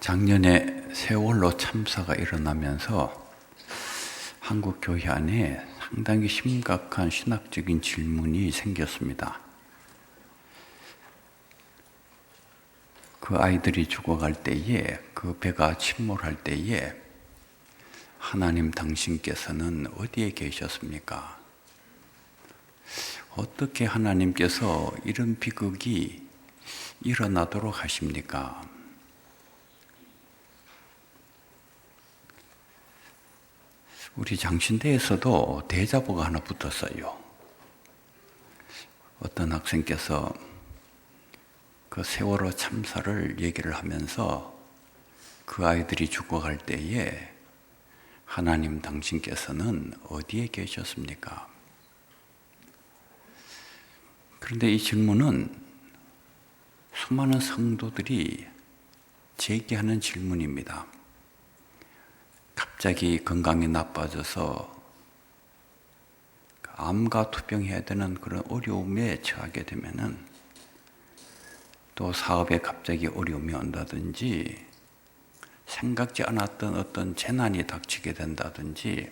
작년에 세월호 참사가 일어나면서 한국 교회 안에 상당히 심각한 신학적인 질문이 생겼습니다. 그 아이들이 죽어갈 때에, 그 배가 침몰할 때에 하나님 당신께서는 어디에 계셨습니까? 어떻게 하나님께서 이런 비극이 일어나도록 하십니까? 우리 장신대에서도 대자보가 하나 붙었어요. 어떤 학생께서 그 세월호 참사를 얘기를 하면서 그 아이들이 죽어갈 때에 하나님 당신께서는 어디에 계셨습니까? 그런데 이 질문은 수많은 성도들이 제기하는 질문입니다. 갑자기 건강이 나빠져서 암과 투병해야 되는 그런 어려움에 처하게 되면은 또 사업에 갑자기 어려움이 온다든지 생각지 않았던 어떤 재난이 닥치게 된다든지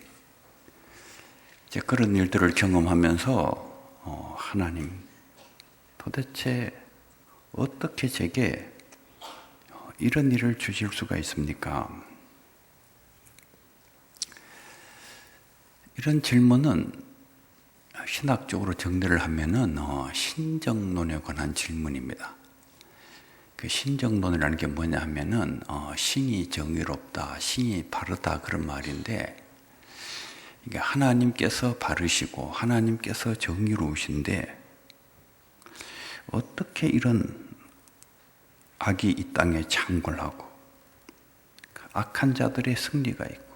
이제 그런 일들을 경험하면서 어, 하나님 도대체 어떻게 제게 이런 일을 주실 수가 있습니까? 이런 질문은 신학적으로 정리를 하면은 어, 신정론에 관한 질문입니다. 그 신정론이라는 게 뭐냐 하면은 어, 신이 정의롭다, 신이 바르다 그런 말인데 이게 하나님께서 바르시고 하나님께서 정의로우신데 어떻게 이런 악이 이 땅에 창궐하고 악한 자들의 승리가 있고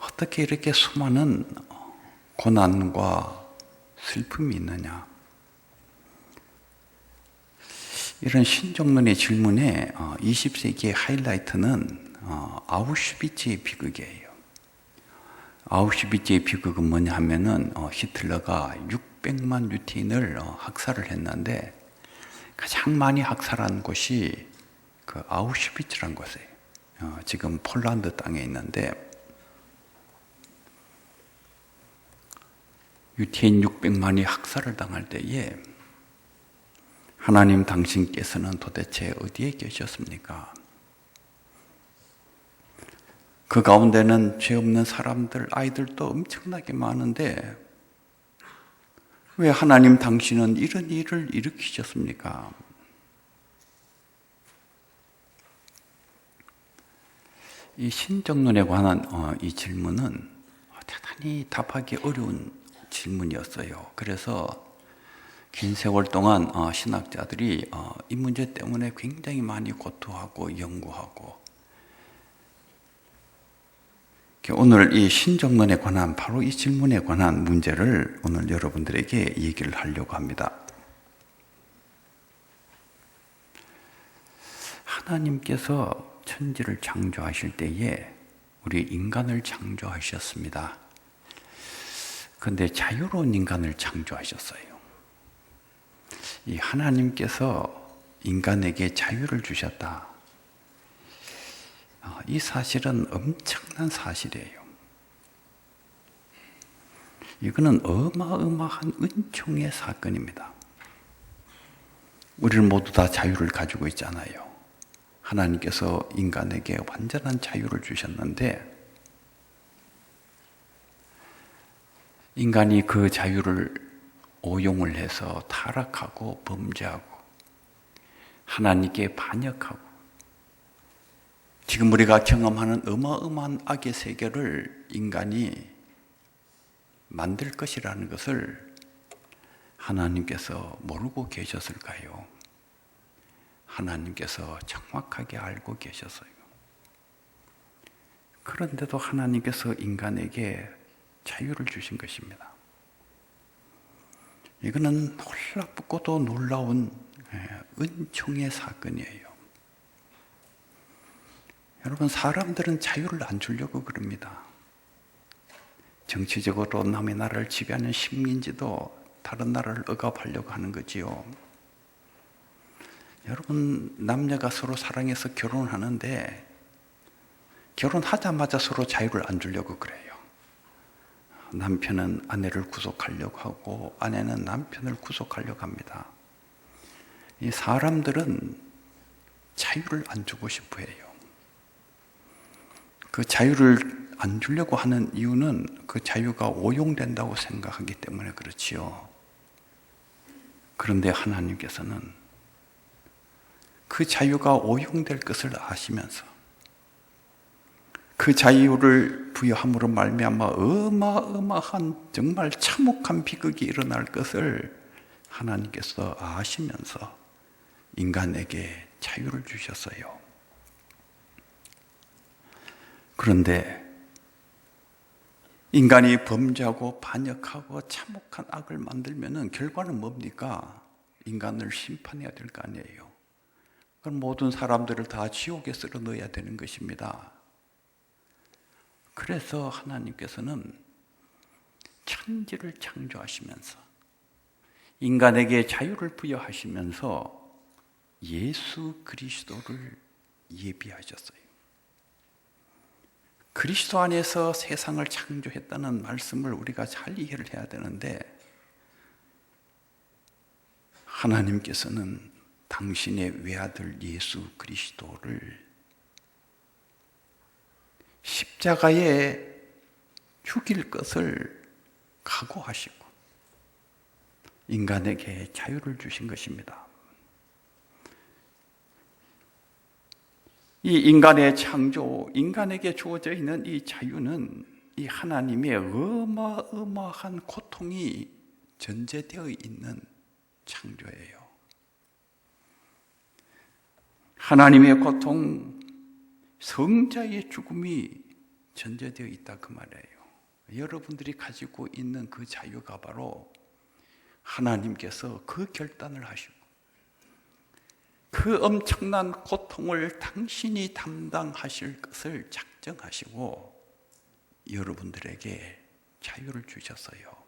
어떻게 이렇게 수많은 고난과 슬픔이 있느냐? 이런 신정론의 질문에 20세기의 하이라이트는 어, 아우슈비츠의 비극이에요. 아우슈비츠의 비극은 뭐냐 하면은 어, 히틀러가 600만 유태인을 어, 학살을 했는데 가장 많이 학살한 곳이 그 아우슈비츠란 곳이에요. 지금 폴란드 땅에 있는데 유태인 600만이 학살을 당할 때에 하나님 당신께서는 도대체 어디에 계셨습니까? 그 가운데는 죄 없는 사람들, 아이들도 엄청나게 많은데 왜 하나님 당신은 이런 일을 일으키셨습니까? 이 신정론에 관한 어, 이 질문은 대단히 답하기 어려운 질문이었어요. 그래서 긴 세월 동안 어, 신학자들이 어, 이 문제 때문에 굉장히 많이 고통하고 연구하고 오늘 이 신정론에 관한 바로 이 질문에 관한 문제를 오늘 여러분들에게 얘기를 하려고 합니다. 하나님께서 천지를 창조하실 때에 우리 인간을 창조하셨습니다. 그런데 자유로운 인간을 창조하셨어요. 이 하나님께서 인간에게 자유를 주셨다. 아, 이 사실은 엄청난 사실이에요. 이거는 어마어마한 은총의 사건입니다. 우리는 모두 다 자유를 가지고 있잖아요. 하나님께서 인간에게 완전한 자유를 주셨는데, 인간이 그 자유를 오용을 해서 타락하고 범죄하고 하나님께 반역하고 지금 우리가 경험하는 어마어마한 악의 세계를 인간이 만들 것이라는 것을 하나님께서 모르고 계셨을까요? 하나님께서 정확하게 알고 계셨어요. 그런데도 하나님께서 인간에게 자유를 주신 것입니다. 이거는 놀랍고도 놀라운 은총의 사건이에요. 여러분, 사람들은 자유를 안 주려고 그럽니다. 정치적으로 남의 나라를 지배하는 식민지도 다른 나라를 억압하려고 하는 거지요. 여러분 남녀가 서로 사랑해서 결혼하는데 결혼하자마자 서로 자유를 안 주려고 그래요. 남편은 아내를 구속하려고 하고 아내는 남편을 구속하려고 합니다. 이 사람들은 자유를 안 주고 싶어 해요. 그 자유를 안 주려고 하는 이유는 그 자유가 오용된다고 생각하기 때문에 그렇지요. 그런데 하나님께서는 그 자유가 오용될 것을 아시면서 그 자유를 부여함으로 말미암아 어마어마한 정말 참혹한 비극이 일어날 것을 하나님께서 아시면서 인간에게 자유를 주셨어요. 그런데 인간이 범죄하고 반역하고 참혹한 악을 만들면은 결과는 뭡니까? 인간을 심판해야 될 거 아니에요. 그럼 모든 사람들을 다 지옥에 쓸어 넣어야 되는 것입니다. 그래서 하나님께서는 천지를 창조하시면서 인간에게 자유를 부여하시면서 예수 그리스도를 예비하셨어요. 그리스도 안에서 세상을 창조했다는 말씀을 우리가 잘 이해를 해야 되는데 하나님께서는 당신의 외아들 예수 그리스도를 십자가에 죽일 것을 각오하시고 인간에게 자유를 주신 것입니다. 이 인간의 창조, 인간에게 주어져 있는 이 자유는 이 하나님의 어마어마한 고통이 전제되어 있는 창조예요. 하나님의 고통, 성자의 죽음이 전제되어 있다 그 말이에요. 여러분들이 가지고 있는 그 자유가 바로 하나님께서 그 결단을 하시고 그 엄청난 고통을 당신이 담당하실 것을 작정하시고 여러분들에게 자유를 주셨어요.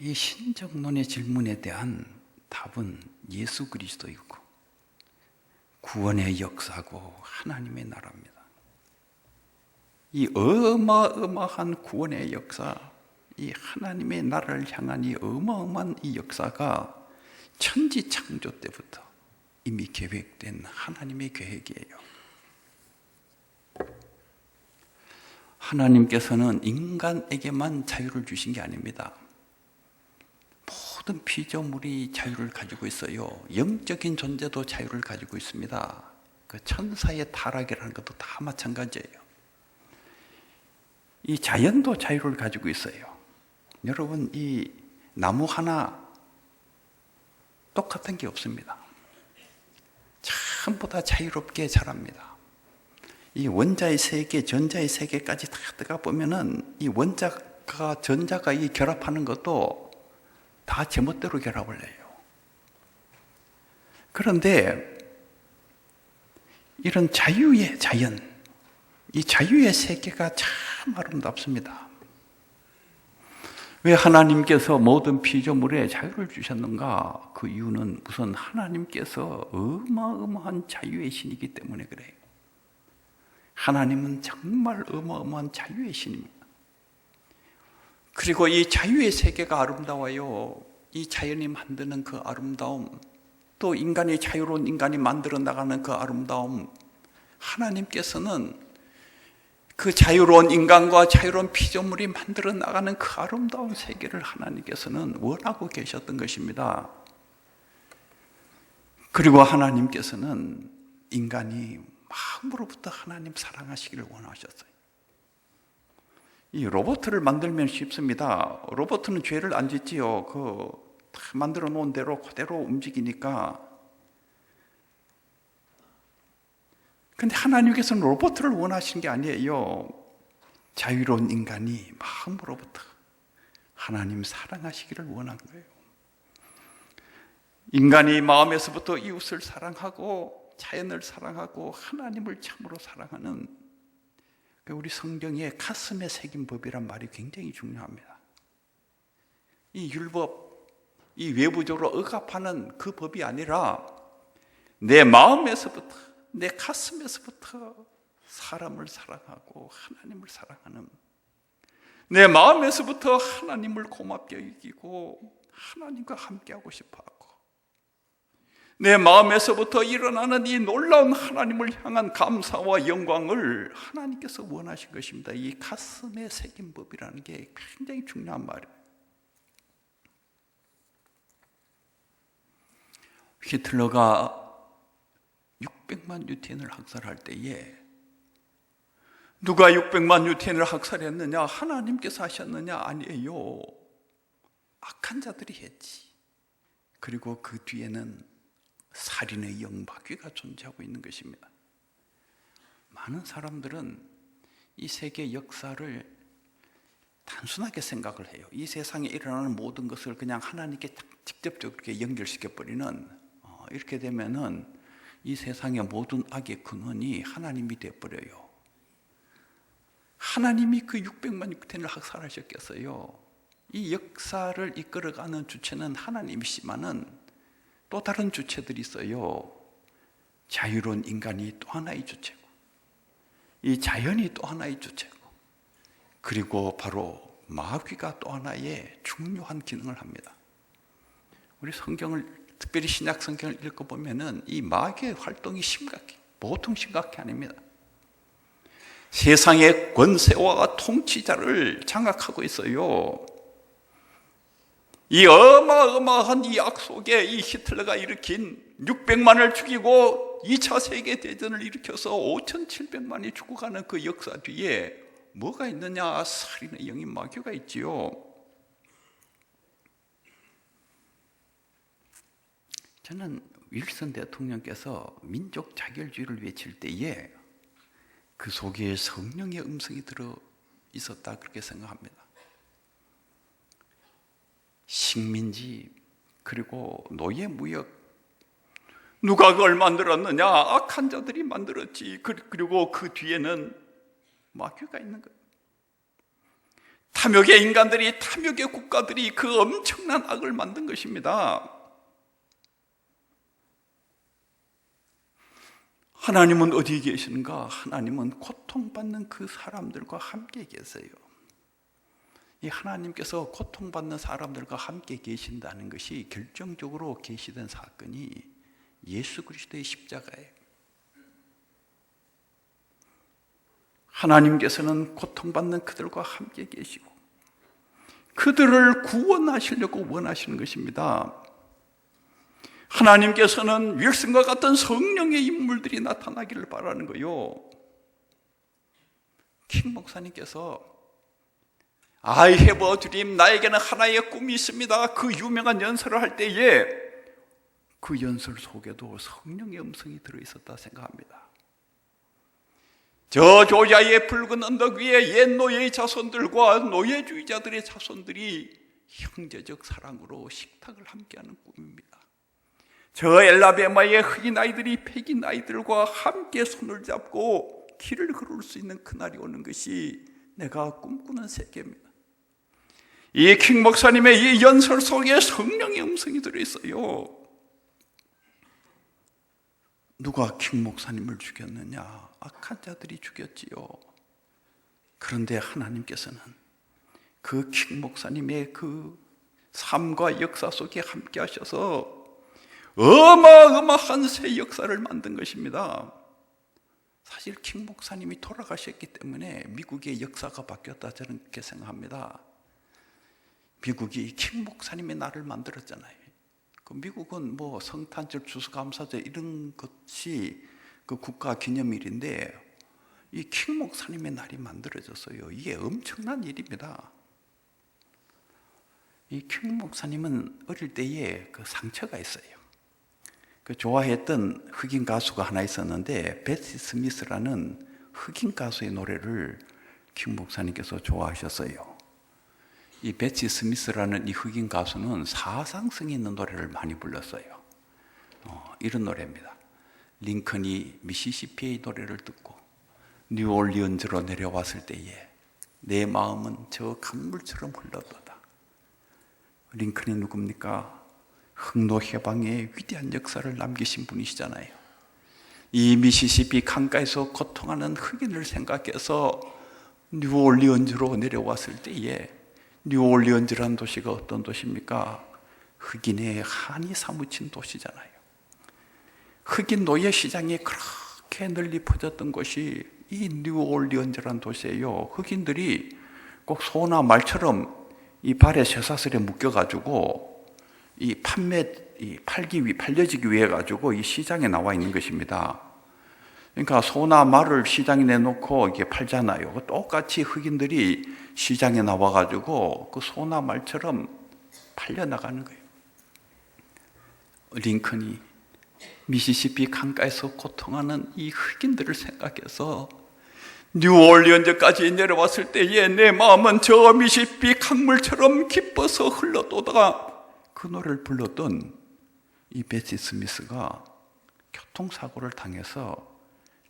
이 신정론의 질문에 대한 답은 예수 그리스도이고 구원의 역사고 하나님의 나라입니다. 이 어마어마한 구원의 역사, 이 하나님의 나라를 향한 이 어마어마한 이 역사가 천지 창조 때부터 이미 계획된 하나님의 계획이에요. 하나님께서는 인간에게만 자유를 주신 게 아닙니다. 모든 피조물이 자유를 가지고 있어요. 영적인 존재도 자유를 가지고 있습니다. 그 천사의 타락이라는 것도 다 마찬가지예요. 이 자연도 자유를 가지고 있어요. 여러분, 이 나무 하나 똑같은 게 없습니다. 전부 다 자유롭게 자랍니다. 이 원자의 세계, 전자의 세계까지 다 들어가 보면은 이 원자가 전자가 이 결합하는 것도 다 제멋대로 결합을 해요. 그런데 이런 자유의 자연, 이 자유의 세계가 참 아름답습니다. 왜 하나님께서 모든 피조물에 자유를 주셨는가? 그 이유는 우선 하나님께서 어마어마한 자유의 신이기 때문에 그래요. 하나님은 정말 어마어마한 자유의 신입니다. 그리고 이 자유의 세계가 아름다워요. 이 자연이 만드는 그 아름다움, 또 인간이 자유로운 인간이 만들어 나가는 그 아름다움, 하나님께서는 그 자유로운 인간과 자유로운 피조물이 만들어 나가는 그 아름다운 세계를 하나님께서는 원하고 계셨던 것입니다. 그리고 하나님께서는 인간이 마음으로부터 하나님 사랑하시기를 원하셨어요. 이 로봇을 만들면 쉽습니다. 로봇은 죄를 안 짓지요. 그 만들어 놓은 대로 그대로 움직이니까. 근데 하나님께서는 로봇을 원하신 게 아니에요. 자유로운 인간이 마음으로부터 하나님 사랑하시기를 원한 거예요. 인간이 마음에서부터 이웃을 사랑하고 자연을 사랑하고 하나님을 참으로 사랑하는 그 우리 성경에 가슴에 새긴 법이란 말이 굉장히 중요합니다. 이 율법, 이 외부적으로 억압하는 그 법이 아니라 내 마음에서부터 내 가슴에서부터 사람을 사랑하고 하나님을 사랑하는 내 마음에서부터 하나님을 고맙게 여기고 하나님과 함께하고 싶어 하고 내 마음에서부터 일어나는 이 놀라운 하나님을 향한 감사와 영광을 하나님께서 원하신 것입니다. 이 가슴에 새긴 법이라는 게 굉장히 중요한 말이에요. 히틀러가 600만 유태인을 학살할 때에 누가 600만 유태인을 학살했느냐? 하나님께서 하셨느냐? 아니에요. 악한 자들이 했지. 그리고 그 뒤에는 살인의 영마귀가 존재하고 있는 것입니다. 많은 사람들은 이 세계 역사를 단순하게 생각을 해요. 이 세상에 일어나는 모든 것을 그냥 하나님께 직접적으로 연결시켜 버리는 어, 이렇게 되면은 이 세상의 모든 악의 근원이 하나님이 돼 버려요. 하나님이 그 600만 육태인을 학살하셨겠어요. 이 역사를 이끌어가는 주체는 하나님이시만은 또 다른 주체들이 있어요. 자유로운 인간이 또 하나의 주체고, 이 자연이 또 하나의 주체고, 그리고 바로 마귀가 또 하나의 중요한 기능을 합니다. 우리 성경을 특별히 신약 성경을 읽어보면은 이 마귀의 활동이 심각해. 보통 심각해 아닙니다. 세상의 권세와 통치자를 장악하고 있어요. 이 어마어마한 이악 속에 이 히틀러가 일으킨 600만을 죽이고 2차 세계 대전을 일으켜서 5,700만이 죽어가는 그 역사 뒤에 뭐가 있느냐? 살인의 영인 마귀가 있지요. 저는 윌슨 대통령께서 민족 자결주의를 외칠 때에 그 속에 성령의 음성이 들어 있었다 그렇게 생각합니다. 식민지 그리고 노예 무역 누가 그걸 만들었느냐? 악한 자들이 만들었지. 그리고 그 뒤에는 마귀가 있는 거예요. 탐욕의 인간들이 탐욕의 국가들이 그 엄청난 악을 만든 것입니다. 하나님은 어디 계시는가? 하나님은 고통받는 그 사람들과 함께 계세요. 이 하나님께서 고통받는 사람들과 함께 계신다는 것이 결정적으로 계시된 사건이 예수 그리스도의 십자가예요. 하나님께서는 고통받는 그들과 함께 계시고 그들을 구원하시려고 원하시는 것입니다. 하나님께서는 윌슨과 같은 성령의 인물들이 나타나기를 바라는 거요. 킹 목사님께서 I have a dream 나에게는 하나의 꿈이 있습니다. 그 유명한 연설을 할 때에 그 연설 속에도 성령의 음성이 들어 있었다 생각합니다. 저 조자의 붉은 언덕 위에 옛 노예의 자손들과 노예주의자들의 자손들이 형제적 사랑으로 식탁을 함께하는 꿈입니다. 저 엘라베마의 흑인 아이들이 백인 아이들과 함께 손을 잡고 길을 걸을 수 있는 그날이 오는 것이 내가 꿈꾸는 세계입니다. 이 킹 목사님의 이 연설 속에 성령의 음성이 들어있어요. 누가 킹 목사님을 죽였느냐? 악한 자들이 죽였지요. 그런데 하나님께서는 그 킹 목사님의 그 삶과 역사 속에 함께 하셔서 어마어마한 새 역사를 만든 것입니다. 사실 킹 목사님이 돌아가셨기 때문에 미국의 역사가 바뀌었다 저는 그렇게 생각합니다. 미국이 킹 목사님의 날을 만들었잖아요. 그 미국은 뭐 성탄절, 추수감사절 이런 것이 그 국가 기념일인데 이 킹 목사님의 날이 만들어졌어요. 이게 엄청난 일입니다. 이 킹 목사님은 어릴 때에 그 상처가 있어요. 그 좋아했던 흑인 가수가 하나 있었는데 베티 스미스라는 흑인 가수의 노래를 킹 목사님께서 좋아하셨어요. 이 베티 스미스라는 이 흑인 가수는 사상성이 있는 노래를 많이 불렀어요. 어, 이런 노래입니다. 링컨이 미시시피의 노래를 듣고 뉴올리언즈로 내려왔을 때에 내 마음은 저 강물처럼 흘러도다. 링컨이 누굽니까? 흑로 해방의 위대한 역사를 남기신 분이시잖아요. 이 미시시피 강가에서 고통하는 흑인을 생각해서 뉴올리언즈로 내려왔을 때에 뉴올리언즈라는 도시가 어떤 도시입니까? 흑인의 한이 사무친 도시잖아요. 흑인 노예 시장이 그렇게 널리 퍼졌던 것이 이 뉴올리언즈라는 도시예요. 흑인들이 꼭 소나 말처럼 이 발에 쇠사슬에 묶여가지고 이 판매, 이 팔기 위, 팔려지기 위해 가지고 이 시장에 나와 있는 것입니다. 그러니까 소나 말을 시장에 내놓고 이게 팔잖아요. 똑같이 흑인들이 시장에 나와가지고 그 소나 말처럼 팔려 나가는 거예요. 링컨이 미시시피 강가에서 고통하는 이 흑인들을 생각해서 뉴올리언즈까지 내려왔을 때에 내 마음은 저 미시피 강물처럼 기뻐서 흘러도다가 그 노래를 불렀던 이 베티 스미스가 교통사고를 당해서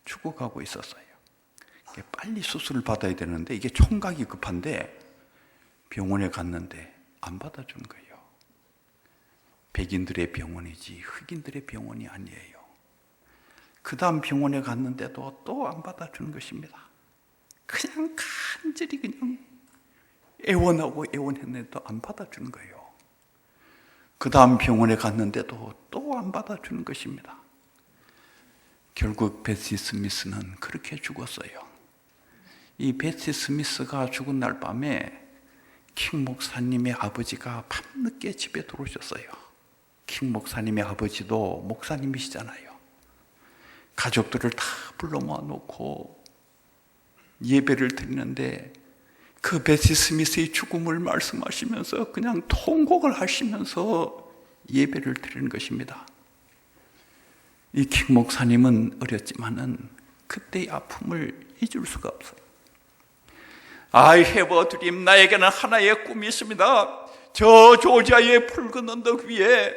죽어가고 있었어요. 빨리 수술을 받아야 되는데 이게 총각이 급한데 병원에 갔는데 안 받아준 거예요. 백인들의 병원이지 흑인들의 병원이 아니에요. 그 다음 병원에 갔는데도 또 안 받아주는 것입니다. 그냥 간절히 그냥 애원하고 애원했는데도 안 받아주는 거예요. 그 다음 병원에 갔는데도 또 안 받아주는 것입니다. 결국 베티 스미스는 그렇게 죽었어요. 이 베티 스미스가 죽은 날 밤에 킹 목사님의 아버지가 밤늦게 집에 들어오셨어요. 킹 목사님의 아버지도 목사님이시잖아요. 가족들을 다 불러 모아놓고 예배를 드리는데 그 베티 스미스의 죽음을 말씀하시면서 그냥 통곡을 하시면서 예배를 드리는 것입니다. 이 킹 목사님은 어렸지만은 그때의 아픔을 잊을 수가 없어요. I have a dream. 나에게는 하나의 꿈이 있습니다. 저 조지아의 붉은 언덕 위에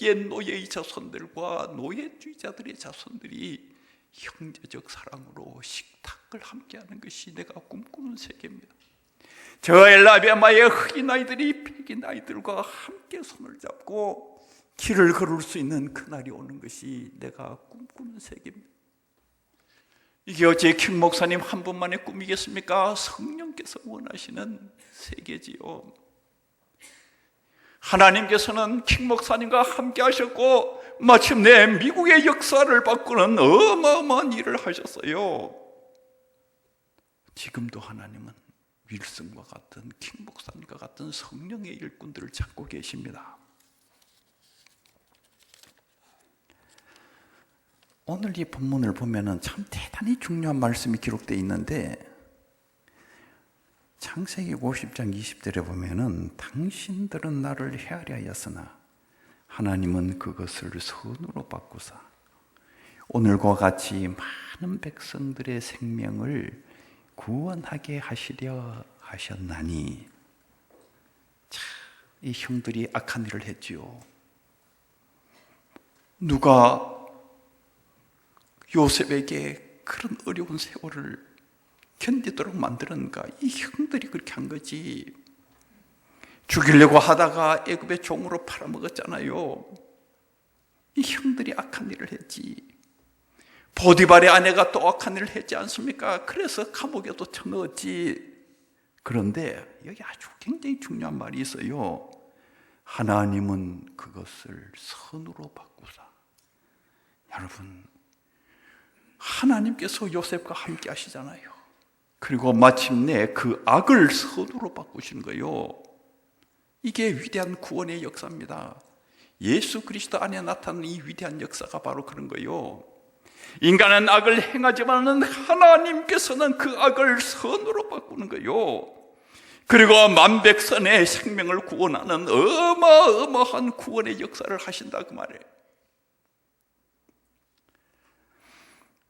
옛 노예의 자손들과 노예주의자들의 자손들이 형제적 사랑으로 식탁을 함께하는 것이 내가 꿈꾸는 세계입니다. 저 엘라베마의 흑인 아이들이 백인 아이들과 함께 손을 잡고 길을 걸을 수 있는 그날이 오는 것이 내가 꿈꾸는 세계입니다. 이게 어째 킹 목사님 한 분만의 꿈이겠습니까? 성령께서 원하시는 세계지요. 하나님께서는 킹 목사님과 함께 하셨고 마침내 미국의 역사를 바꾸는 어마어마한 일을 하셨어요. 지금도 하나님은 윌슨과 같은 킹 목사님과 같은 성령의 일꾼들을 찾고 계십니다. 오늘 이 본문을 보면은 참 대단히 중요한 말씀이 기록되어 있는데 창세기 50장 20절에 보면은 당신들은 나를 헤아려 하였으나 하나님은 그것을 선으로 바꾸사 오늘과 같이 많은 백성들의 생명을 구원하게 하시려 하셨나니 참, 이 형들이 악한 일을 했지요. 누가 요셉에게 그런 어려운 세월을 견디도록 만드는가? 이 형들이 그렇게 한 거지. 죽이려고 하다가 애굽의 종으로 팔아먹었잖아요. 이 형들이 악한 일을 했지. 보디발의 아내가 또 악한 일을 했지 않습니까? 그래서 감옥에도 쳐넣었지. 그런데 여기 아주 굉장히 중요한 말이 있어요. 하나님은 그것을 선으로 바꾸사. 여러분, 하나님께서 요셉과 함께 하시잖아요. 그리고 마침내 그 악을 선으로 바꾸시는 거예요. 이게 위대한 구원의 역사입니다. 예수 그리스도 안에 나타나는 이 위대한 역사가 바로 그런 거예요. 인간은 악을 행하지만은 하나님께서는 그 악을 선으로 바꾸는 거예요. 그리고 만백선의 생명을 구원하는 어마어마한 구원의 역사를 하신다 그 말이에요.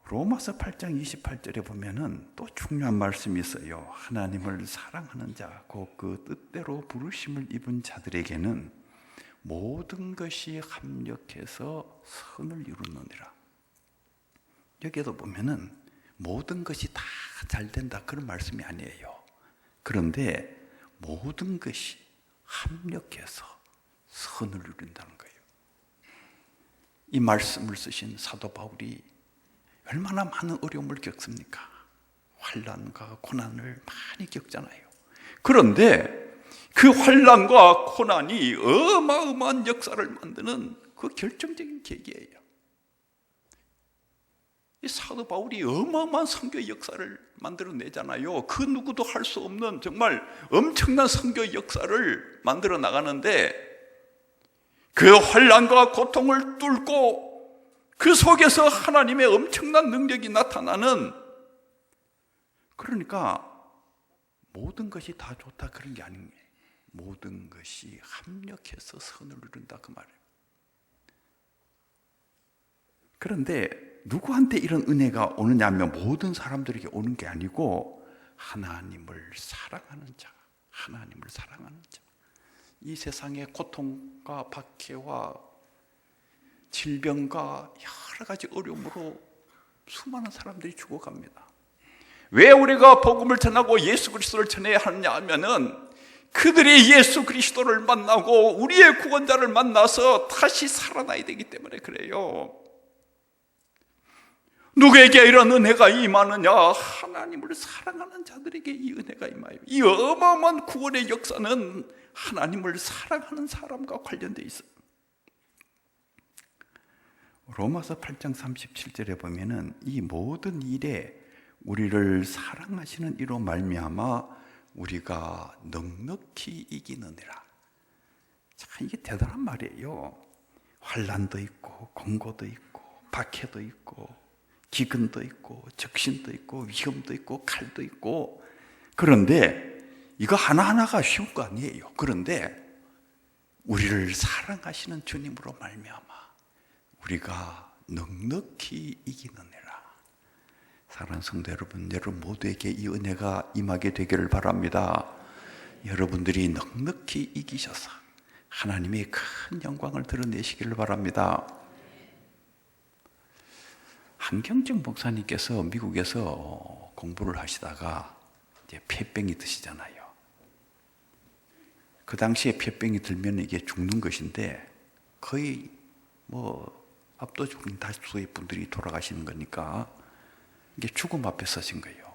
로마서 8장 28절에 보면은 또 중요한 말씀이 있어요. 하나님을 사랑하는 자, 곧그 뜻대로 부르심을 입은 자들에게는 모든 것이 합력해서 선을 이루느니라. 여기에도 보면은 모든 것이 다 잘 된다 그런 말씀이 아니에요. 그런데 모든 것이 합력해서 선을 이룬다는 거예요. 이 말씀을 쓰신 사도 바울이 얼마나 많은 어려움을 겪습니까? 환란과 고난을 많이 겪잖아요. 그런데 그 환란과 고난이 어마어마한 역사를 만드는 그 결정적인 계기예요. 이 사도 바울이 어마어마한 선교 역사를 만들어내잖아요. 그 누구도 할 수 없는 정말 엄청난 선교 역사를 만들어 나가는데 그 환란과 고통을 뚫고 그 속에서 하나님의 엄청난 능력이 나타나는 그러니까 모든 것이 다 좋다 그런 게 거예요. 모든 것이 합력해서 선을 이룬다 그 말이에요. 그런데 누구한테 이런 은혜가 오느냐 하면 모든 사람들에게 오는 게 아니고 하나님을 사랑하는 자, 하나님을 사랑하는 자. 이 세상의 고통과 박해와 질병과 여러 가지 어려움으로 수많은 사람들이 죽어갑니다. 왜 우리가 복음을 전하고 예수 그리스도를 전해야 하느냐 하면은 그들이 예수 그리스도를 만나고 우리의 구원자를 만나서 다시 살아나야 되기 때문에 그래요. 누구에게 이런 은혜가 임하느냐? 하나님을 사랑하는 자들에게 이 은혜가 임하여. 이 어마어마한 구원의 역사는 하나님을 사랑하는 사람과 관련돼 있어요. 로마서 8장 37절에 보면은 이 모든 일에 우리를 사랑하시는 이로 말미암아 우리가 넉넉히 이기느니라. 참 이게 대단한 말이에요. 환란도 있고 공고도 있고 박해도 있고 기근도 있고 적신도 있고 위험도 있고 칼도 있고 그런데 이거 하나하나가 쉬운 거 아니에요. 그런데 우리를 사랑하시는 주님으로 말미암아 우리가 넉넉히 이기느니라. 사랑하는 성도 여러분, 여러분 모두에게 이 은혜가 임하게 되기를 바랍니다. 여러분들이 넉넉히 이기셔서 하나님의 큰 영광을 드러내시기를 바랍니다. 한경증 목사님께서 미국에서 공부를 하시다가 이제 폐병이 드시잖아요. 그 당시에 폐병이 들면 이게 죽는 것인데 거의 뭐 압도적인 다수의 분들이 돌아가시는 거니까 이게 죽음 앞에 서신 거예요.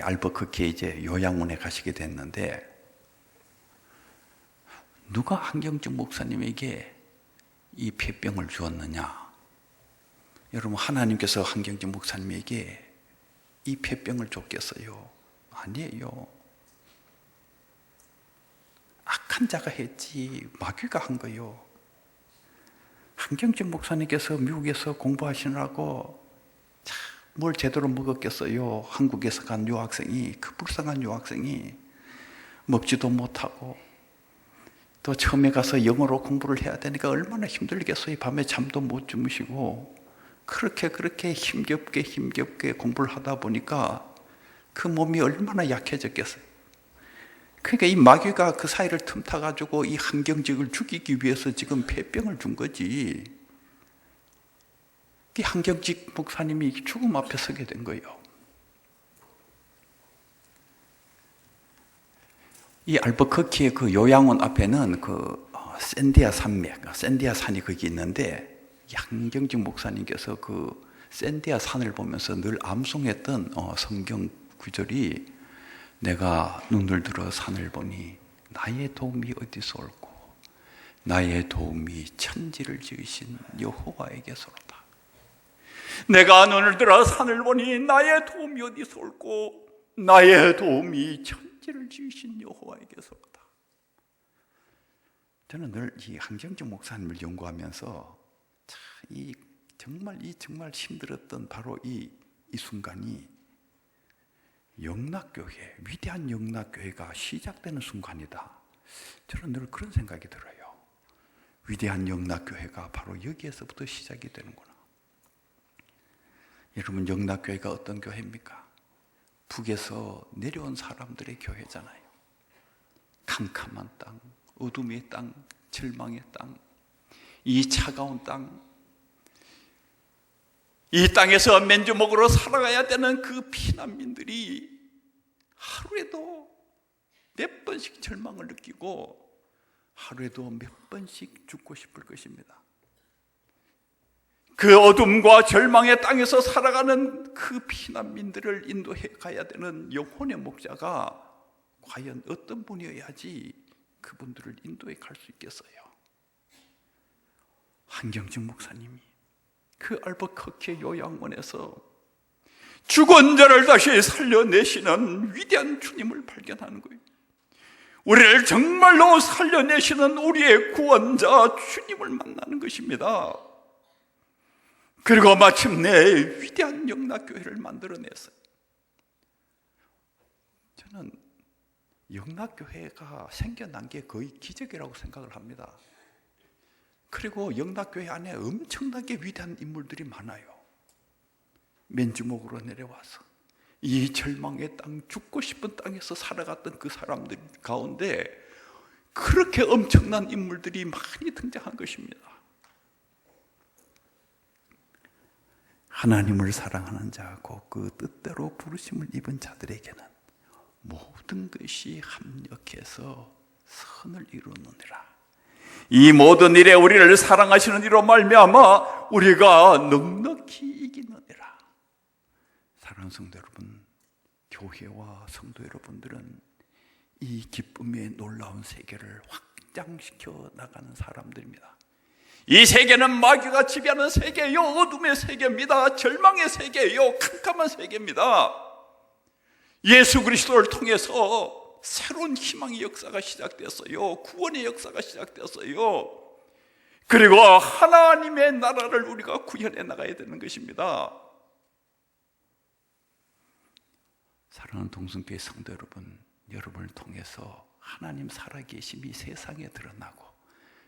알버크키에 이제 요양원에 가시게 됐는데 누가 한경증 목사님에게 이 폐병을 주었느냐? 여러분 하나님께서 한경진 목사님에게 이 폐병을 줬겠어요? 아니에요. 악한 자가 했지 마귀가 한 거요. 한경진 목사님께서 미국에서 공부하시느라고 참 뭘 제대로 먹었겠어요? 한국에서 간 유학생이 그 불쌍한 유학생이 먹지도 못하고 또 처음에 가서 영어로 공부를 해야 되니까 얼마나 힘들겠어요. 밤에 잠도 못 주무시고 그렇게 그렇게 힘겹게 힘겹게 공부를 하다 보니까 그 몸이 얼마나 약해졌겠어요. 그러니까 이 마귀가 그 사이를 틈타 가지고 이 한경직을 죽이기 위해서 지금 폐병을 준 거지. 이 한경직 목사님이 죽음 앞에 서게 된 거예요. 이 알버커키의 그 요양원 앞에는 그 어, 샌디아 산맥, 샌디아 산이 거기 있는데 양경직 목사님께서 그 샌디아 산을 보면서 늘 암송했던 어, 성경 구절이 내가 눈을 들어 산을 보니 나의 도움이 어디서 올고 나의 도움이 천지를 지으신 여호와에게서로다. 내가 눈을 들어 산을 보니 나의 도움이 어디서 올고 나의 도움이 천지를 지으신 여호와에게서로다. 저는 늘 이 한경직 목사님을 연구하면서 이 정말 이 정말 힘들었던 바로 이, 이 순간이 영락교회 위대한 영락교회가 시작되는 순간이다. 저는 늘 그런 생각이 들어요. 위대한 영락교회가 바로 여기에서부터 시작이 되는구나. 여러분 영락교회가 어떤 교회입니까? 북에서 내려온 사람들의 교회잖아요. 캄캄한 땅, 어둠의 땅, 절망의 땅, 이 차가운 땅, 이 땅에서 맨주먹으로 살아가야 되는 그 피난민들이 하루에도 몇 번씩 절망을 느끼고 하루에도 몇 번씩 죽고 싶을 것입니다. 그 어둠과 절망의 땅에서 살아가는 그 피난민들을 인도해 가야 되는 영혼의 목자가 과연 어떤 분이어야지 그분들을 인도해 갈 수 있겠어요? 한경진 목사님이 그 알버커키의 요양원에서 죽은 자를 다시 살려내시는 위대한 주님을 발견하는 거예요. 우리를 정말로 살려내시는 우리의 구원자 주님을 만나는 것입니다. 그리고 마침내 위대한 영락교회를 만들어냈어요. 저는 영락교회가 생겨난 게 거의 기적이라고 생각을 합니다. 그리고 영락교회 안에 엄청나게 위대한 인물들이 많아요. 맨주먹으로 내려와서 이 절망의 땅, 죽고 싶은 땅에서 살아갔던 그 사람들 가운데 그렇게 엄청난 인물들이 많이 등장한 것입니다. 하나님을 사랑하는 자고 그 뜻대로 부르심을 입은 자들에게는 모든 것이 합력해서 선을 이루느니라. 이 모든 일에 우리를 사랑하시는 이로 말미암아 우리가 넉넉히 이기느니라. 사랑하는 성도 여러분, 교회와 성도 여러분들은 이 기쁨의 놀라운 세계를 확장시켜 나가는 사람들입니다. 이 세계는 마귀가 지배하는 세계요, 어둠의 세계입니다. 절망의 세계요, 캄캄한 세계입니다. 예수 그리스도를 통해서 새로운 희망의 역사가 시작됐어요. 구원의 역사가 시작됐어요. 그리고 하나님의 나라를 우리가 구현해 나가야 되는 것입니다. 사랑하는 동성교회 성도 여러분, 여러분을 통해서 하나님 살아계심이 세상에 드러나고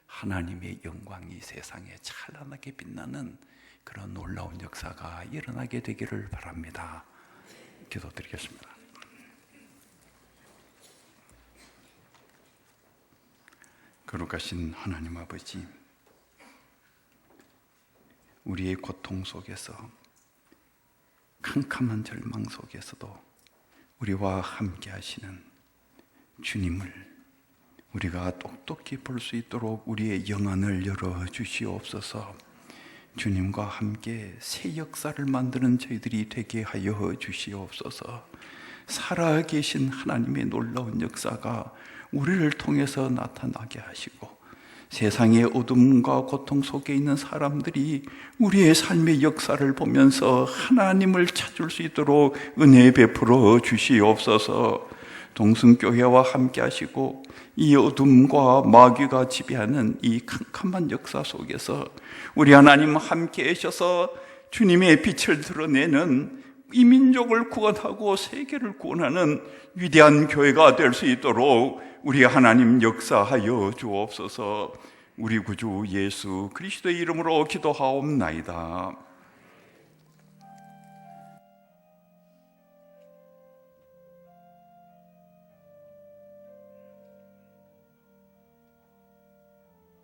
하나님의 영광이 세상에 찬란하게 빛나는 그런 놀라운 역사가 일어나게 되기를 바랍니다. 기도드리겠습니다. 거룩하신 하나님 아버지, 우리의 고통 속에서 캄캄한 절망 속에서도 우리와 함께 하시는 주님을 우리가 똑똑히 볼 수 있도록 우리의 영안을 열어 주시옵소서. 주님과 함께 새 역사를 만드는 저희들이 되게 하여 주시옵소서. 살아계신 하나님의 놀라운 역사가 우리를 통해서 나타나게 하시고 세상의 어둠과 고통 속에 있는 사람들이 우리의 삶의 역사를 보면서 하나님을 찾을 수 있도록 은혜 베풀어 주시옵소서. 동승교회와 함께 하시고 이 어둠과 마귀가 지배하는 이 캄캄한 역사 속에서 우리 하나님 함께 하셔서 주님의 빛을 드러내는 이 민족을 구원하고 세계를 구원하는 위대한 교회가 될 수 있도록 우리 하나님 역사하여 주옵소서 우리 구주 예수 그리스도의 이름으로 기도하옵나이다.